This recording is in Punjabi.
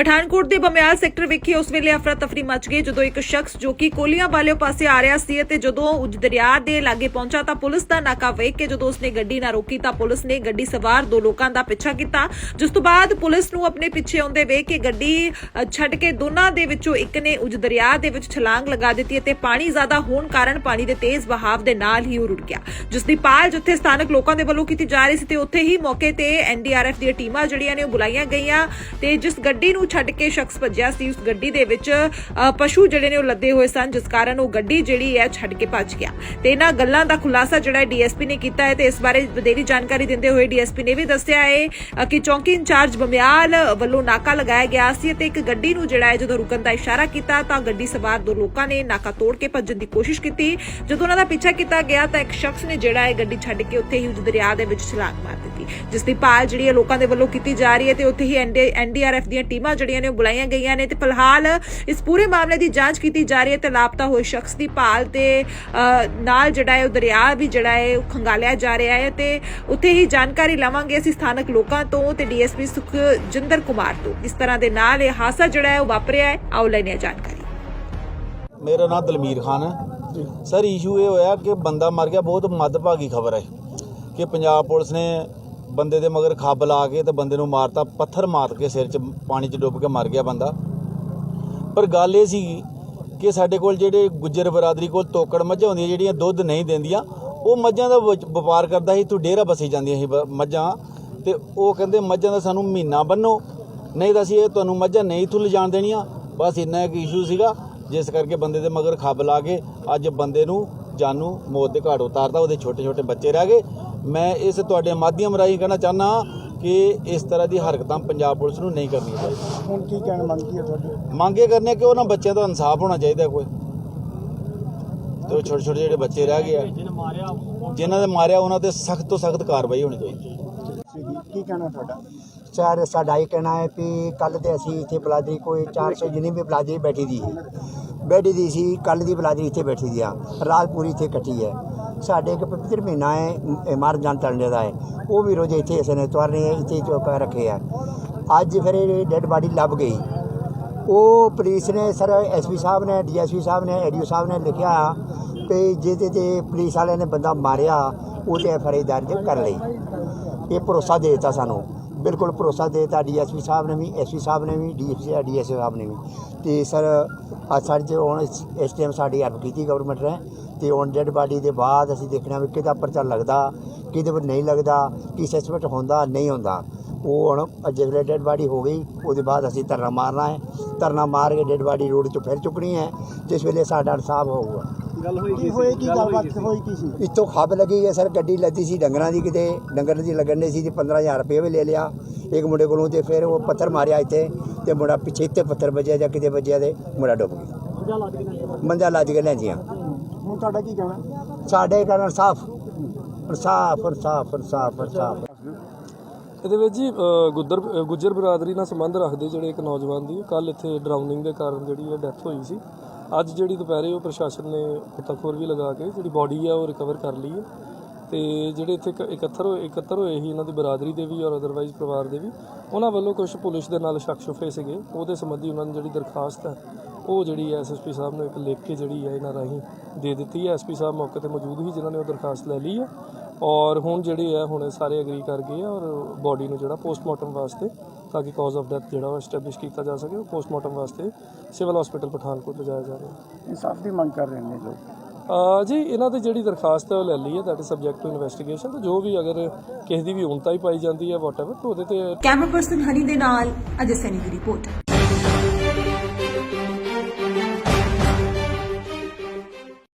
ਪਠਾਨਕੋਟ ਦੇ ਬਮਿਆਲ ਸੈਕਟਰ ਵਿਖੇ ਉਸ ਵੇਲੇ ਅਫਰਾ ਤਫਰੀ ਮਚ ਗਈ। ਜਦੋਂ ਇੱਕ ਸ਼ਖਸ ਜੋ ਕਿ ਕੋਲੀਆਂ ਵਾਲਿਓ ਪਾਸੇ ਆ ਰਿਹਾ ਸੀ ਅਤੇ ਜਦੋਂ ਉਜ ਦਰਿਆ ਦੇ ਲਾਗੇ ਪਹੁੰਚਾ ਤਾਂ ਪੁਲਿਸ ਦਾ ਨਾਕਾ ਵੇਖ ਕੇ ਜਦੋਂ ਉਸਨੇ ਗੱਡੀ ਨਾ ਰੋਕੀ ਤਾਂ ਪੁਲਿਸ ਨੇ ਗੱਡੀ ਸਵਾਰ ਦੋ ਲੋਕਾਂ ਦਾ ਪਿੱਛਾ ਕੀਤਾ। ਜਿਸ ਤੋਂ ਬਾਅਦ ਪੁਲਿਸ ਨੂੰ ਆਪਣੇ ਪਿੱਛੇ ਆਉਂਦੇ ਵੇਖ ਕੇ ਗੱਡੀ ਛੱਡ ਕੇ ਦੋਨਾਂ ਦੇ ਵਿੱਚੋਂ ਇੱਕ ਨੇ ਉਜ ਦਰਿਆ ਦੇ ਵਿੱਚ ਛਲਾਂਗ ਲਗਾ ਦਿੱਤੀ ਅਤੇ ਪਾਣੀ ਜ਼ਿਆਦਾ ਹੋਣ ਕਾਰਨ ਪਾਣੀ ਦੇ ਤੇਜ਼ ਵਹਾਅ ਦੇ ਨਾਲ ਹੀ ਉਹ ਰੁੜ ਗਿਆ। ਜਿਸ ਦੀ ਪਾਲ ਜਿੱਥੇ ਸਥਾਨਕ ਲੋਕਾਂ ਦੇ ਵੱਲੋਂ ਕੀਤੀ ਜਾ ਰਹੀ ਸੀ ਤੇ ਉੱਥੇ ਹੀ ਮੌਕੇ ਤੇ ਐਨਡੀਆਰਐਫ ਦੀਆਂ ਟੀਮਾਂ ਜਿਹੜੀਆਂ ਨੇ ਉਹ ਬੁਲਾਈਆਂ ਗਈਆਂ ਤੇ ਜਿਸ ਗੱਡੀ ਨੂੰ ਛੱਡ ਕੇ ਸ਼ਖਸ ਭੱਜਿਆ ਸੀ ਉਸ ਗੱਡੀ ਦੇ ਵਿੱਚ। ਅ, ਪਸ਼ੂ ਜਿਹੜੇ ਨੇ ਉਹ ਲੱਦੇ ਹੋਏ ਸਨ ਜਿਸ ਕਾਰਨ ਉਹ ਗੱਡੀ ਜਿਹੜੀ ਹੈ ਛੱਡ ਕੇ ਭੱਜ ਗਿਆ। ਤੇ ਇਹਨਾਂ ਗੱਲਾਂ ਦਾ ਖੁਲਾਸਾ ਜਿਹੜਾ ਡੀਐਸਪੀ ਨੇ ਕੀਤਾ ਹੈ ਤੇ ਇਸ ਬਾਰੇ ਵਧੇਰੀ ਜਾਣਕਾਰੀ ਦਿੰਦੇ ਹੋਏ ਡੀਐਸਪੀ ਨੇ ਵੀ ਦੱਸਿਆ ਹੈ ਕਿ ਚੌਂਕੀ ਇੰਚਾਰਜ ਬਮਿਆਲ ਵੱਲੋਂ ਨਾਕਾ ਲਗਾਇਆ ਗਿਆ ਸੀ ਤੇ ਇੱਕ ਗੱਡੀ ਨੂੰ ਜਿਹੜਾ ਹੈ ਜਦੋਂ ਰੁਕਣ ਦਾ ਇਸ਼ਾਰਾ ਕੀਤਾ ਤਾਂ ਗੱਡੀ ਸਵਾਰ ਦੋ ਲੋਕਾਂ ਨੇ ਨਾਕਾ ਤੋੜ ਕੇ ਭੱਜਣ ਦੀ ਕੋਸ਼ਿਸ਼ ਕੀਤੀ। ਜਦੋਂ ਉਹਨਾਂ ਦਾ ਪਿੱਛਾ ਕੀਤਾ ਗਿਆ ਤਾਂ ਇੱਕ ਸ਼ਖਸ ਨੇ ਜਿਹੜਾ ਹੈ ਗੱਡੀ ਛੱਡ ਕੇ ਉੱਥੇ ਹੀ ਦਰਿਆ ਦੇ ਵਿੱਚ ਛਲਾਂਗ ਮਾਰ ਦਿੱਤੀ। ਜਿਸ ਦੀ ਭਾਲ ਜਿਹੜੀ ਹੈ ਲੋਕਾਂ ਦੇ ਵੱਲੋਂ ਕੀਤੀ ਜਾ ਰਹੀ ਹੈ ਤੇ ਉੱਥੇ ਹੀ ਐਨਡੀਆਰਐਫ ਦੀਆਂ ਟੀਮਾਂ ਜਿਹੜੀਆਂ ਨੇ ਉਹ ਬੁਲਾਈਆਂ ਗਈਆਂ ਨੇ ਤੇ ਫਿਲਹਾਲ ਇਸ ਪੂਰੇ ਮਾਮਲੇ ਦੀ ਜਾਂਚ ਕੀਤੀ ਜਾ ਰਹੀ ਹੈ ਤੇ ਲਾਪਤਾ ਹੋਏ ਸ਼ਖਸ ਦੀ ਭਾਲ ਤੇ ਨਾਲ ਜਿਹੜਾ ਹੈ ਉਹ ਦਰਿਆ ਵੀ ਜਿਹੜਾ ਹੈ ਉਹ ਖੰਗਾਲਿਆ ਜਾ ਰਿਹਾ ਹੈ ਤੇ ਉੱਥੇ ਹੀ ਜਾਣਕਾਰੀ ਲਵਾਂਗੇ ਅਸੀਂ ਸਥਾਨਕ ਲੋਕਾਂ ਤੋਂ ਤੇ ਡੀਐਸਪੀ ਸੁਖਜਿੰਦਰ ਕੁਮਾਰ ਤੋਂ। ਇਸ ਤਰ੍ਹਾਂ ਦੇ ਨਾਲ ਇਹ ਹਾਦਸਾ ਜਿਹੜਾ ਹੈ ਉਹ ਵਾਪਰਿਆ ਹੈ। ਆਓ ਲੈਣੇ ਜਾਣਕਾਰੀ। ਮੇਰਾ ਨਾਮ ਦਲਮੀਰ ਖਾਨ ਹੈ। ਸਰ ਇਸ਼ੂ ਇਹ ਹੋਇਆ ਕਿ ਬੰਦਾ ਮਰ ਗਿਆ ਬਹੁਤ ਮੱਦਭਾਗੀ ਖਬਰ ਹੈ ਕਿ ਪੰਜਾਬ ਪੁਲਿਸ ਨੇ ਬੰਦੇ ਦੇ ਮਗਰ ਖੱਬ ਲਾ ਕੇ ਤੇ ਬੰਦੇ ਨੂੰ ਮਾਰਤਾ, ਪੱਥਰ ਮਾਰ ਕੇ ਸਿਰ 'ਚ ਪਾਣੀ 'ਚ ਡੁੱਬ ਕੇ ਮਰ ਗਿਆ ਬੰਦਾ। ਪਰ ਗੱਲ ਇਹ ਸੀ ਕਿ ਸਾਡੇ ਕੋਲ ਜਿਹੜੇ ਗੁੱਜਰ ਬਰਾਦਰੀ ਕੋਲ ਤੋਕੜ ਮੱਝਾਂ ਹੁੰਦੀਆਂ, ਜਿਹੜੀਆਂ ਦੁੱਧ ਨਹੀਂ ਦਿੰਦੀਆਂ, ਉਹ ਮੱਝਾਂ ਦਾ ਵਪਾਰ ਕਰਦਾ ਸੀ ਤੂੰ ਡੇਰਾ ਬਸੀ ਜਾਂਦੀਆਂ ਸੀ ਮੱਝਾਂ। ਤੇ ਉਹ ਕਹਿੰਦੇ ਮੱਝਾਂ ਦਾ ਸਾਨੂੰ ਮਹੀਨਾ ਬੰਨੋ, ਨਹੀਂ ਤਾਂ ਅਸੀਂ ਇਹ ਤੁਹਾਨੂੰ ਮੱਝਾਂ ਨਹੀਂ ਇੱਥੋਂ ਲਿਜਾਣ ਦੇਣੀਆਂ। ਬਸ ਇੰਨਾ ਇੱਕ ਇਸ਼ੂ ਸੀਗਾ, ਜਿਸ ਕਰਕੇ ਬੰਦੇ ਦੇ ਮਗਰ ਖੱਬ ਲਾ ਕੇ ਅੱਜ ਬੰਦੇ ਨੂੰ ਜਾਨੂ ਮੌਤ ਦੇ ਘਾਟ ਉਤਾਰਦਾ ਉਹਦੇ ਛੋਟੇ ਛੋਟੇ ਬੱਚੇ ਰਹਿ ਗਏ। ਮੈਂ ਇਸ ਤੁਹਾਡੇ ਮਾਧਿਅਮ ਰਾਹੀਂ ਕਹਿਣਾ ਚਾਹੁੰਦਾ ਕਿ ਇਸ ਤਰ੍ਹਾਂ ਦੀ ਹਰਕਤਾਂ ਪੰਜਾਬ ਪੁਲਿਸ ਨੂੰ ਨਹੀਂ ਕਰਨੀਆਂ ਚਾਹੀਦੀਆਂ। ਹੁਣ ਕੀ ਕਹਿਣ ਮੰਗ ਕੀ ਹੈ ਤੁਹਾਡੀ? ਮੰਗੇ ਕਰਨੇ ਕਿ ਉਹਨਾਂ ਬੱਚਿਆਂ ਦਾ ਇਨਸਾਫ ਹੋਣਾ ਚਾਹੀਦਾ ਕੋਈ। ਤੇ ਉਹ ਛੋਟੇ ਛੋਟੇ ਜਿਹੜੇ ਬੱਚੇ ਰਹਿ ਗਏ ਆ ਜਿਨ੍ਹਾਂ ਦੇ ਮਾਰਿਆ ਉਹਨਾਂ ਤੇ ਸਖਤ ਤੋਂ ਸਖਤ ਕਾਰਵਾਈ ਹੋਣੀ ਚਾਹੀਦੀ। ਕੀ ਕਹਿਣਾ ਤੁਹਾਡਾ? ਸਰ ਸਾਡਾ ਇਹ ਕਹਿਣਾ ਹੈ ਕਿ ਕੱਲ ਤੇ ਅਸੀਂ ਇੱਥੇ ਬਲਾਦਰੀ ਕੋਈ 400 ਜਿੰਨੀ ਵੀ ਬਲਾਦਰੀ ਬੈਠੀ ਦੀ ਬੈਠੀ ਦੀ ਸੀ ਕੱਲ ਦੀ ਬਲਾਦਰੀ ਇੱਥੇ ਬੈਠੀ ਦੀ ਆ। ਰਾਤ ਪੂਰੀ ਇੱਥੇ ਕੱਟੀ ਹੈ। ਸਾਡੇ ਇੱਕ ਪਵਿੱਤਰ ਮਹੀਨਾ ਹੈ, ਇਹ ਮਰ ਤਲਣੇ ਦਾ ਹੈ। ਉਹ ਵੀ ਰੋਜ਼ ਇੱਥੇ ਇਸ ਨੇ ਤੁਰਨੇ ਇੱਥੇ ਚੌਕਾ ਰੱਖੇ ਆ। ਅੱਜ ਫਿਰ ਇਹ ਡੈੱਡ ਬਾਡੀ ਲੱਭ ਗਈ। ਉਹ ਪੁਲਿਸ ਨੇ ਸਰ ਐਸਪੀ ਸਾਹਿਬ ਨੇ ਡੀਐਸਪੀ ਸਾਹਿਬ ਨੇ ਏਡੀਓ ਸਾਹਿਬ ਨੇ ਲਿਖਿਆ ਕਿ ਜਿਹਦੇ ਤੇ ਪੁਲਿਸ ਵਾਲਿਆਂ ਨੇ ਬੰਦਾ ਮਾਰਿਆ, ਉਹ ਤੇ ਐਫਆਈਆਰ ਦਰਜ ਕਰ ਲਈ। ਇਹ ਭਰੋਸਾ ਦੇ ਦਿੱਤਾ ਸਾਨੂੰ। ਬਿਲਕੁਲ ਭਰੋਸਾ ਦੇ ਦਿੱਤਾ ਡੀਐਸਪੀ ਸਾਹਿਬ ਨੇ ਵੀ ਐਸਪੀ ਸਾਹਿਬ ਨੇ ਵੀ ਡੀਐਸਪੀ ਡੀਐਸਪੀ ਸਾਹਿਬ ਨੇ ਵੀ। ਤੇ ਸਰ, ਅੱਜ ਸਾਡੇ 'ਚ ਹੁਣ ਇਸ- ਇਸ ਟਾਈਮ ਸਾਡੀ ਹੈਲਪ ਕੀਤੀ ਗਵਰਨਮੈਂਟ ਨੇ। ਤੇ ਹੁਣ ਡੈਡ ਬਾਡੀ ਦੇ ਬਾਅਦ ਅਸੀਂ ਦੇਖਣਾ ਵੀ ਕਿਹਦਾ ਪਰਚਾ ਲੱਗਦਾ ਕਿਹਦੇ ਪਰ ਨਹੀਂ ਲੱਗਦਾ ਕੀ ਸਸਪੈਕਟ ਹੁੰਦਾ ਨਹੀਂ ਹੁੰਦਾ। ਉਹ ਹੁਣ ਜਿਹੜੇ ਡੈਡ ਬਾਡੀ ਹੋ ਗਈ ਉਹਦੇ ਬਾਅਦ ਅਸੀਂ ਧਰਨਾ ਮਾਰਨਾ ਹੈ। ਧਰਨਾ ਮਾਰ ਕੇ ਡੈਡ ਬਾਡੀ ਰੋਡ 'ਚੋਂ ਫਿਰ ਚੁੱਕਣੀ ਹੈ ਜਿਸ ਵੇਲੇ ਸਾਡਾ ਇਨਸਾਫ ਹੋਊਗਾ। ਗੱਲ ਹੋਈ ਕੀ ਹੋਈ ਕੀ ਗੱਲਬਾਤ? ਹੋਈ ਕੀ ਸੀ? ਇੱਥੋਂ ਖੱਬ ਲੱਗੀ ਹੈ ਸਰ ਗੱਡੀ ਲੱਦੀ ਸੀ ਡੰਗਰਾਂ ਦੀ ਕਿਤੇ ਡੰਗਰ ਦੀ ਲੱਗਣ ਦੀ ਸੀ ਤੇ 15000 ਰੁਪਏ ਵੀ ਲੈ ਲਿਆ। ਇੱਕ ਮੁੰਡੇ ਕੋਲੋਂ ਤੇ ਫਿਰ ਉਹ ਪੱਥਰ ਮਾਰਿਆ ਇੱਥੇ ਤੇ ਮੁੰਡਾ ਪਿੱਛੇ ਇੱਥੇ ਪੱਥਰ ਵੱਜਿਆ ਜਾਂ ਕਿਤੇ ਵੱਜਿਆ ਤੇ ਮੁੰਡਾ ਡੁੱਬ ਗਿਆ। ਮੰਜਾ ਲੱਜ ਕੇ ਲੈ ਜੀਆਂ ਹੁਣ ਤੁਹਾਡਾ ਕੀ ਕਹਿਣਾ? ਸਾਡੇ ਕਾਰਨ ਸਾਫ਼। ਸਾਫ਼ ਸਾਫ਼ ਸਾਫ਼ ਸਾਫ਼ ਇਹਦੇ ਵਿੱਚ ਜੀ ਅ, ਗੁੱਦਰ ਅ, ਗੁੱਜਰ ਬਰਾਦਰੀ ਨਾਲ ਸੰਬੰਧ ਰੱਖਦੇ ਜਿਹੜੇ ਇੱਕ ਨੌਜਵਾਨ ਦੀ ਕੱਲ ਇੱਥੇ ਡਰਾਊਨਿੰਗ ਦੇ ਕਾਰਨ ਜਿਹੜੀ ਹੈ ਡੈਥ ਹੋਈ ਸੀ। ਅੱਜ ਜਿਹੜੀ ਦੁਪਹਿਰੇ ਉਹ ਪ੍ਰਸ਼ਾਸਨ ਨੇ ਖੋਰ ਵੀ ਲਗਾ ਕੇ ਜਿਹੜੀ ਬਾਡੀ ਆ ਉਹ ਰਿਕਵਰ ਕਰ ਲਈ ਹੈ। ਤੇ ਜਿਹੜੇ ਇੱਥੇ ਇਕੱਤਰ ਹੋਏ ਇਕੱਤਰ ਹੋਏ ਸੀ ਇਹਨਾਂ ਦੀ ਬਰਾਦਰੀ ਦੇ ਵੀ ਔਰ ਅਦਰਵਾਈਜ਼ ਪਰਿਵਾਰ ਦੇ ਵੀ, ਉਹਨਾਂ ਵੱਲੋਂ ਕੁਝ ਪੁਲਿਸ ਦੇ ਨਾਲ ਸ਼ੱਕ ਸ਼ੁਫੇ ਸੀਗੇ। ਉਹਦੇ ਸੰਬੰਧੀ ਉਹਨਾਂ ਨੇ ਜਿਹੜੀ ਦਰਖਾਸਤ ਹੈ, ਉਹ ਜਿਹੜੀ ਐਸਐਸਪੀ ਸਾਹਿਬ ਨੂੰ ਇੱਕ ਲਿਖ ਕੇ ਜਿਹੜੀ ਹੈ ਇਹਨਾਂ ਰਾਹੀਂ ਦੇ ਦਿੱਤੀ ਹੈ। ਐਸਪੀ ਸਾਹਿਬ ਮੌਕੇ ਤੇ ਮੌਜੂਦ ਹੀ ਜਿਨ੍ਹਾਂ ਨੇ ਉਹ ਦਰਖਾਸਤ ਲੈ ਲਈ ਹੈ। ਔਰ ਹੁਣ ਜਿਹੜੇ ਹੈ, ਹੁਣ ਸਾਰੇ ਐਗਰੀ ਕਰ ਗਏ ਆ ਔਰ ਬਾਡੀ ਨੂੰ ਜਿਹੜਾ ਪੋਸਟਮਾਰਟਮ ਵਾਸਤੇ, ਤਾਂ ਕਿ ਕਾਜ਼ ਆਫ ਡੈਥ ਜਿਹੜਾ ਉਹ ਐਸਟੈਬਲਿਸ਼ ਕੀਤਾ ਜਾ ਸਕੇ, ਉਹ ਪੋਸਟਮਾਰਟਮ ਵਾਸਤੇ ਸਿਵਲ ਹਸਪੀਟਲ ਪਠਾਨਕੋਟ ਲਿਜਾਇਆ ਜਾ ਰਿਹਾ ਇਨਸਾਫ ਦੀ ਮੰਗ ਕਰ ਰਹੇ ਨੇ ਲੋਕ। ਜੀ, ਇਹਨਾਂ ਦੀ ਜਿਹੜੀ ਦਰਖਾਸਤ ਹੈ ਉਹ ਲੈ ਲਈ ਹੈ that is subject to investigation ਤੇ ਜੋ ਵੀ ਅਗਰ ਕਿਸੇ ਦੀ ਵੀ ਉਣਤਾ ਹੀ ਪਾਈ ਜਾਂਦੀ ਹੈ ਵਾਟਐਵਰ ਤਾਂ ਉਹਦੇ ਤੇ ਕੈਮਰਾ ਪਰਸਨ ਹਨੀ ਦੇ ਨਾਲ ਅਜੇ ਸੈਨੀ ਦੀ ਰਿਪੋਰਟ